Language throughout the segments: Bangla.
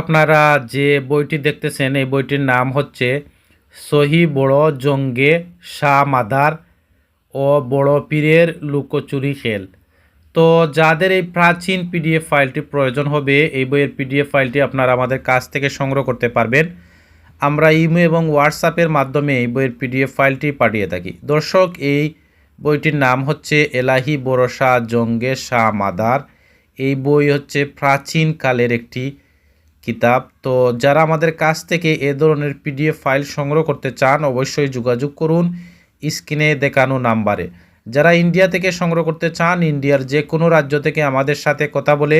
আপনারা যে বইটি দেখতেছেন, এই বইটির নাম হচ্ছে সহি বড় জঙ্গে শাহ মাদার ও বড় পীরের লুকোচুরি খেল। তো যাদের এই প্রাচীন পিডিএফ ফাইলটি প্রয়োজন হবে, এই বইয়ের পিডিএফ ফাইলটি আপনারা আমাদের কাছ থেকে সংগ্রহ করতে পারবেন। আমরা ইমো এবং হোয়াটসঅ্যাপের মাধ্যমে এই বইয়ের পিডিএফ ফাইলটি পাঠিয়ে থাকি। দর্শক, এই বইটির নাম হচ্ছে এলাহি বরসা জঙ্গে শাহ মাদার। এই বই হচ্ছে প্রাচীন কালের একটি কিতাব। তো যারা আমাদের কাছ থেকে এ ধরনের পিডিএফ ফাইল সংগ্রহ করতে চান, অবশ্যই যোগাযোগ করুন স্ক্রিনে দেখানো নাম্বারে। যারা ইন্ডিয়া থেকে সংগ্রহ করতে চান, ইন্ডিয়ার যে কোনো রাজ্য থেকে আমাদের সাথে কথা বলে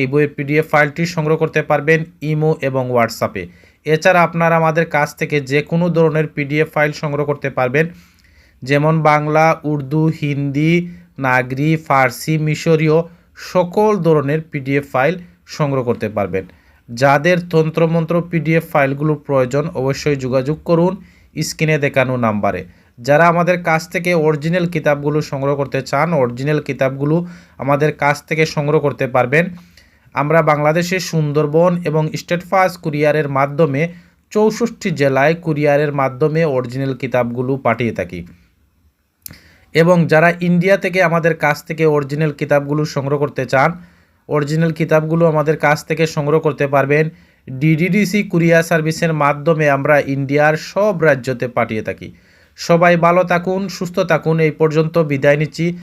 এই বইয়ের পিডিএফ ফাইলটি সংগ্রহ করতে পারবেন ইমো এবং হোয়াটসঅ্যাপে। এছাড়া আপনারা আমাদের কাছ থেকে যে কোনো ধরনের পিডিএফ ফাইল সংগ্রহ করতে পারবেন, যেমন বাংলা, উর্দু, হিন্দি, নাগরি, ফার্সি, মিশরীয় সকল ধরনের পিডিএফ ফাইল সংগ্রহ করতে পারবেন। যাদের তন্ত্রমন্ত্র পিডিএফ ফাইলগুলো প্রয়োজন অবশ্যই যোগাযোগ করুন স্ক্রিনে দেখানো নাম্বারে। যারা আমাদের কাছ থেকে অরিজিনাল কিতাবগুলো সংগ্রহ করতে চান, অরিজিনাল কিতাবগুলো আমাদের কাছ থেকে সংগ্রহ করতে পারবেন। আমরা বাংলাদেশের সুন্দরবন এবং স্টেট ফাস্ট কুরিয়ারের মাধ্যমে চৌষট্টি জেলায় কুরিয়ারের মাধ্যমে অরিজিনাল কিতাবগুলো পাঠিয়ে থাকি। এবং যারা ইন্ডিয়া থেকে আমাদের কাছ থেকে অরিজিনাল কিতাবগুলো সংগ্রহ করতে চান অরিজিনাল কিতাবগুলো আমাদের কাছ থেকে সংগ্রহ করতে পারবেন। ডিডিডিসি কুরিয়ার সার্ভিসের মাধ্যমে আমরা ইন্ডিয়ার সব রাজ্যতে পাঠিয়ে থাকি। সবাই ভালো থাকুন, সুস্থ থাকুন, এই পর্যন্ত বিদায় নিচ্ছি।